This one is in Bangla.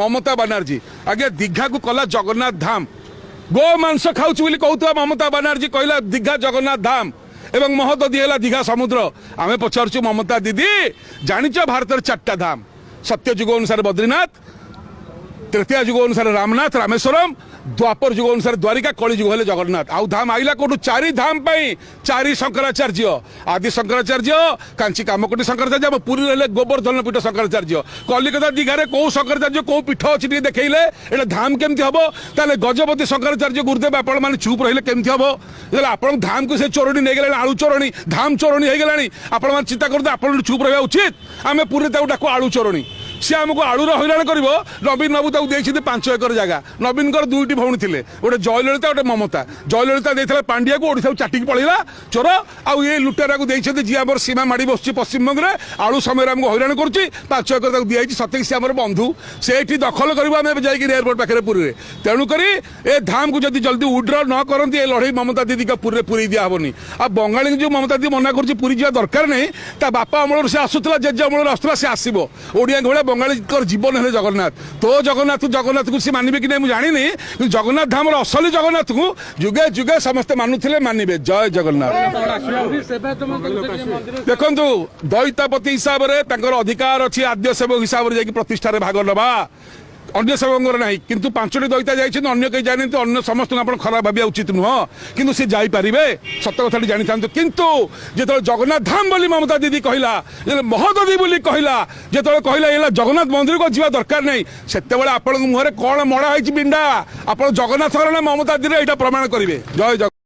মমতা বানার্জী আগে দীঘা কু কলা জগন্নাথ ধাম গো মাংস খাওছি বলে কৌথা মমতা বানার্জী কহিলা দীঘা জগন্নাথ ধাম এবং মহোদধি হল দীঘা সমুদ্র আমি পচারছু মমতা দিদি জাণিছ ভারতের চারটা ধাম সত্যযুগ অনুসারে বদ্রীনাথ ତ୍ରେତିଆ ଯୁଗ ଅନୁସାରେ ରାମନାଥ ରାମେଶ୍ୱରମ ଦ୍ୱାପର ଯୁଗ ଅନୁସାରେ ଦ୍ୱାରିକା କଳିଯୁଗ ହେଲେ ଜଗନ୍ନାଥ ଆଉ ଧାମ ଆଇଲା କୋଉଠୁ ଚାରି ଧାମ ପାଇଁ ଚାରି ଶଙ୍କରାଚାର୍ଯ୍ୟ ଆଦି ଶଙ୍କରାଚାର୍ଯ୍ୟ କାଞ୍ଚି କାମକୋଟି ଶଙ୍କରାଚାର୍ଯ୍ୟ ଆମ ପୁରୀରେ ହେଲେ ଗୋବର୍ଦ୍ଧନ ପୀଠ ଶଙ୍କରାଚାର୍ଯ୍ୟ କଲିକତା ଦୀଘାରେ କୋଉ ଶଙ୍କରାଚାର୍ଯ୍ୟ କୋଉ ପୀଠ ଅଛି ଟିକେ ଦେଖେଇଲେ ଏଇଟା ଧାମ କେମିତି ହବ ତାହେଲେ ଗଜପତି ଶଙ୍କରାଚାର୍ଯ୍ୟ ଗୁରୁଦେବ ଆପଣମାନେ ଚୁପ୍ ରହିଲେ କେମିତି ହବ ହେଲେ ଆପଣଙ୍କ ଧାମକୁ ସେ ଚୋରଣୀ ନେଇଗଲାଣି ଆଳୁ ଚୋରଣୀ ଧାମ ଚୋରଣୀ ହେଇଗଲାଣି ଆପଣମାନେ ଚିନ୍ତା କରନ୍ତୁ ଆପଣ ଚୁପ୍ ରହିବା ଉଚିତ ଆମେ ପୁରୀରେ ତାକୁ ଡାକୁ ଆଳୁ ଚୋରଣୀ সে আমাকে আলুর হইরাণ করব নবীন বাবু তাকে দিয়েছেন পাঁচ একর জায়গা নবীন দুইটি ভৌণী লে গোটে জয়ললিতা গোটে মমতা জয়ললিতা দিয়ে পাণ্ডিয়া ওড়িশা চাটিকি পড়া চোর আউ আয়ে লুটেরা দিয়েছেন যে আমার সীমা মাড়ি বসছে পশ্চিমবঙ্গে আলু সময় আমি হইরাণ করছি পাঁচ একর তাকে দিয়েছি সত্যি সে আমার বন্ধু সেইটি দখল করব আমি যাই এয়ারপোর্ট পাখে পুরীরে তেণুকরি এ ধামকে যদি জলদি উইড্র ন করতে এ লড়াই মমতা দিদি পুরীরে পুরী দিয়া হবনি আর বঙ্গালী যে মমতা দিদি মনে করছে পুরী যাওয়া দরকার নেই তা বাপা অমল সে আসুলা জেজে অমল আসুলা সে আসবে ওড়িয়া ভাবে ବଙ୍ଗାଳୀଙ୍କର ଜୀବନ ହେଲେ ଜଗନ୍ନାଥ ତୋ ଜଗନ୍ନାଥ ଜଗନ୍ନାଥକୁ ସେ ମାନିବେ କି ନାହିଁ ମୁଁ ଜାଣିନି କିନ୍ତୁ ଜଗନ୍ନାଥ ଧାମର ଅସଲି ଜଗନ୍ନାଥକୁ ଯୁଗେ ଯୁଗେ ସମସ୍ତେ ମାନୁଥିଲେ ମାନିବେ ଜୟ ଜଗନ୍ନାଥ ଦେଖନ୍ତୁ ଦୈତାପତି ହିସାବରେ ତାଙ୍କର ଅଧିକାର ଅଛି ଆଦ୍ୟ ସେବକ ହିସାବରେ ଯାଇକି ପ୍ରତିଷ୍ଠାରେ ଭାଗ ନେବା ଅନ୍ୟ ସେବଙ୍କର ନାହିଁ କିନ୍ତୁ ପାଞ୍ଚଟି ଦଇତା ଯାଇଛନ୍ତି ଅନ୍ୟ କେହି ଜାଣିନାହାନ୍ତି ଅନ୍ୟ ସମସ୍ତଙ୍କୁ ଆପଣ ଖରାପ ଭାବିବା ଉଚିତ ନୁହଁ କିନ୍ତୁ ସେ ଯାଇପାରିବେ ସତ କଥାଟି ଜାଣିଥାନ୍ତୁ କିନ୍ତୁ ଯେତେବେଳେ ଜଗନ୍ନାଥ ଧାମ ବୋଲି ମମତା ଦିଦି କହିଲା ଯେତେବେଳେ ମହୋଦଦୀ ବୋଲି କହିଲା ଯେତେବେଳେ କହିଲା ହେଲା ଜଗନ୍ନାଥ ମନ୍ଦିରକୁ ଯିବା ଦରକାର ନାହିଁ ସେତେବେଳେ ଆପଣଙ୍କ ମୁହଁରେ କ'ଣ ମଡ଼ା ହେଇଛି ପିଣ୍ଡା ଆପଣ ଜଗନ୍ନାଥଙ୍କର ନା ମମତା ଦିଦିର ଏଇଟା ପ୍ରମାଣ କରିବେ ଜୟ ଜଗନ୍ନାଥ